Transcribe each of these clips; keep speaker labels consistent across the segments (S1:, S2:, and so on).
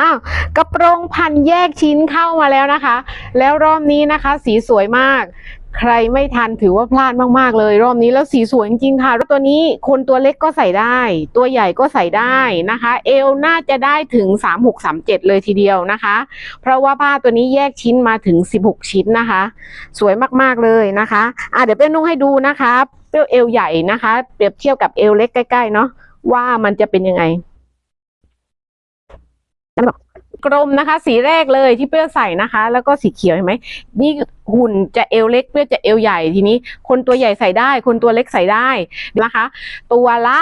S1: อ้าวกระโปรงพันแยกชิ้นเข้ามาแล้วนะคะ แล้วรอบนี้นะคะ สีสวยมาก ใครไม่ทันถือว่าพลาดมากๆเลย รอบนี้แล้วสีสวยจริงค่ะตัวนี้คนตัวเล็กก็ใส่ได้ ตัวใหญ่ก็ใส่ได้นะคะ เอวน่าจะได้ถึง 3637 เลยทีเดียวนะคะ เพราะว่าผ้าตัวนี้แยกชิ้นมาถึง 16 ชิ้นนะคะ สวยมากๆเลยนะคะอะเดี๋ยวเป้นุ่งให้ดูนะคะเป้เอวใหญ่นะคะ เปรียบเทียบกับเอวเล็กใกล้ๆเนาะว่ามันจะเป็นยังไง กรมนะคะ สีแรกเลยที่เพื่อใส่นะคะ แล้วก็สีเขียวเห็นไหมนี่หุ่นจะเอวเล็กเพื่อจะเอวใหญ่ทีนี้ คนตัวใหญ่ใส่ได้ คนตัวเล็กใส่ได้นะคะ ตัวละ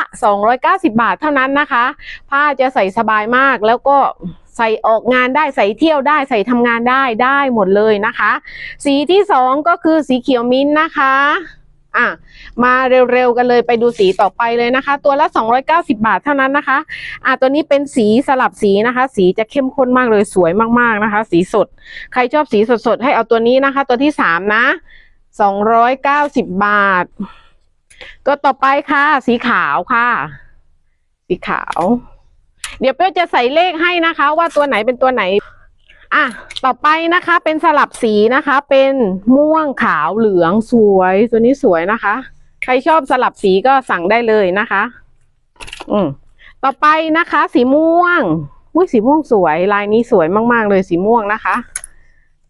S1: 290 บาทเท่านั้นนะคะ ผ้าจะใส่สบายมากแล้วก็ใส่ออกงานได้ใส่เที่ยวได้ใส่ทำงานได้ได้หมดเลยนะคะ สีที่สองก็คือสีเขียวมิ้นท์นะคะ อะมาเร็วๆกันเลยไปดูสีต่อไปเลยนะคะ ตัวละ 290 บาทเท่านั้นนะคะอะตัวนี้เป็นสีสลับสีนะคะ สีจะเข้มข้นมากเลยสวยมากๆนะคะ สีสด ใครชอบสีสดๆให้เอาตัวนี้นะคะ ตัวที่สามนะสองร้อยเก้าสิบบาท ตัวต่อไปค่ะ สีขาวค่ะ สีขาว เดี๋ยวเป้จะใส่เลขให้นะคะ ว่าตัวไหนเป็นตัวไหน อะต่อไปนะคะเป็นสลับสีนะคะ เป็นม่วงขาวเหลืองสวยตัวนี้สวยนะคะ ใครชอบสลับสีก็สั่งได้เลยนะคะ อืมต่อไปนะคะ สีม่วงอุ้ยสีม่วงสวย ลายนี้สวยมาก ๆ เลยสีม่วงนะคะ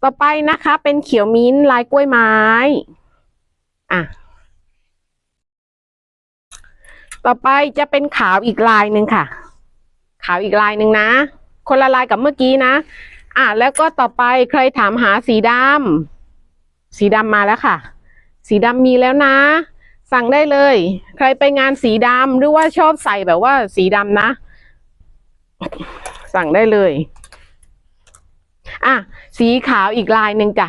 S1: ต่อไปนะคะ เป็นเขียวมิ้นท์ลายกล้วยไม้อะต่อไปจะเป็นขาวอีกลายหนึ่งค่ะ ขาวอีกลายหนึ่งนะ คนละลายกับเมื่อกี้นะ อะแล้วก็ต่อไปใครถามหาสีดำสีดำมาแล้วค่ะ สีดำมีแล้วนะ สั่งได้เลย ใครไปงานสีดำหรือว่าชอบใส่แบบว่าสีดำนะ สั่งได้เลย อะ สีขาวอีกลายหนึ่งจ้ะ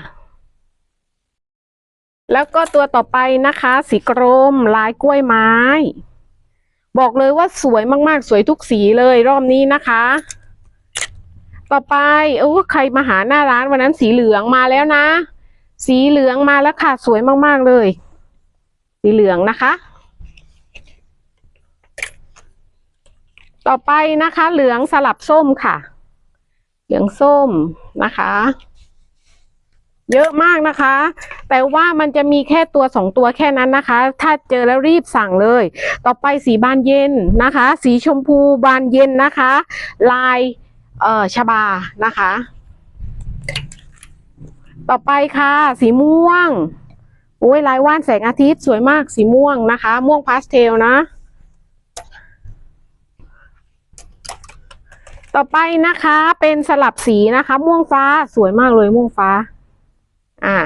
S1: แล้วก็ตัวต่อไปนะคะ สีกรมลายกล้วยไม้ บอกเลยว่าสวยมากๆ สวยทุกสีเลยรอบนี้นะคะ ต่อไปโอ้ใครมาหาหน้าร้านวันนั้นสีเหลืองมาแล้วนะ สีเหลืองมาแล้วค่ะ สวยมากๆเลย สีเหลืองนะคะ ต่อไปนะคะ เหลืองสลับส้มค่ะ เหลืองส้มนะคะ เยอะมากนะคะ แต่ว่ามันจะมีแค่ตัวสองตัวแค่นั้นนะคะ ถ้าเจอแล้วรีบสั่งเลย ต่อไปสีบานเย็นนะคะ สีชมพูบานเย็นนะคะ ลาย เอ่อชบานะคะ ต่อไปค่ะ สีม่วงโอ้ยลายว่านแสงอาทิตย์สวยมากสีม่วงนะคะ ม่วงพาสเทลนะ ต่อไปนะคะเป็นสลับสีนะคะ ม่วงฟ้าสวยมากเลยม่วงฟ้า อ่า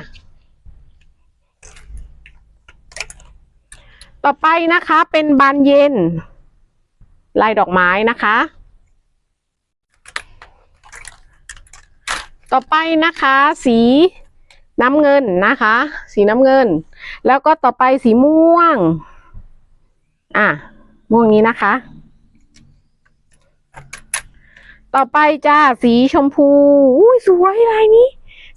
S1: ต่อไปนะคะเป็นบานเย็น ลายดอกไม้นะคะ ต่อไปนะคะ สีน้ำเงินนะคะ สีน้ำเงิน แล้วก็ต่อไปสีม่วง อะ ม่วงนี้นะคะ ต่อไปจ้าสีชมพูอุ้ยสวยลายนี้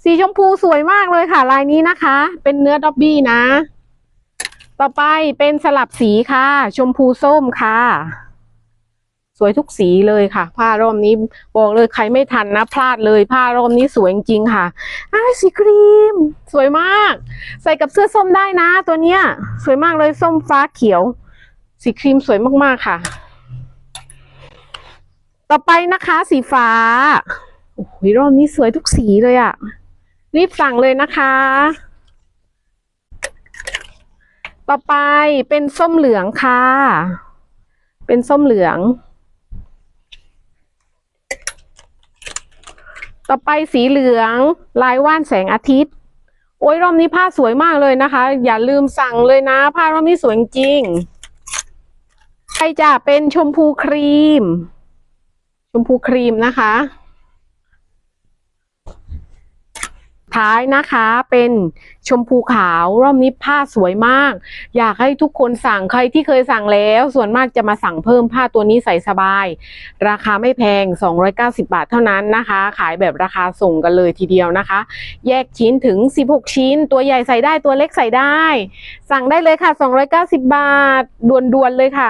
S1: สีชมพูสวยมากเลยค่ะ ลายนี้นะคะ เป็นเนื้อด็อบบี้นะ ต่อไปเป็นสลับสีค่ะ ชมพูส้มค่ะ สวยทุกสีเลยค่ะ ผ้ารอบนี้บอกเลยใครไม่ทันนะพลาดเลย ผ้ารอบนี้สวยจริงค่ะอ้าสีครีม สวยมาก ใส่กับเสื้อส้มได้นะ ตัวเนี้ย สวยมากเลยส้มฟ้าเขียว สีครีมสวยมากๆค่ะ ต่อไปนะคะ สีฟ้าโอ้โหรอบนี้สวยทุกสีเลยอะรีบสั่งเลยนะคะ ต่อไปเป็นส้มเหลืองค่ะ เป็นส้มเหลือง ต่อไปสีเหลืองลายว่านแสงอาทิตย์ โอ้ยรอบนี้ผ้าสวยมากเลยนะคะ อย่าลืมสั่งเลยนะ ผ้ารอบนี้สวยจริงใครจะเป็นชมพูครีม ชมพูครีมนะคะ ท้ายนะคะเป็นชมพูขาวรอบนี้ผ้าสวยมาก อยากให้ทุกคนสั่งใครที่เคยสั่งแล้ว ส่วนมากจะมาสั่งเพิ่มผ้าตัวนี้ใส่สบาย ราคาไม่แพง 290 บาทเท่านั้นนะคะ ขายแบบราคาส่งกันเลยทีเดียวนะคะ แยกชิ้นถึง 16 ชิ้น ตัวใหญ่ใส่ได้ตัวเล็กใส่ได้ สั่งได้เลยค่ะ 290 บาทด่วนๆเลยค่ะ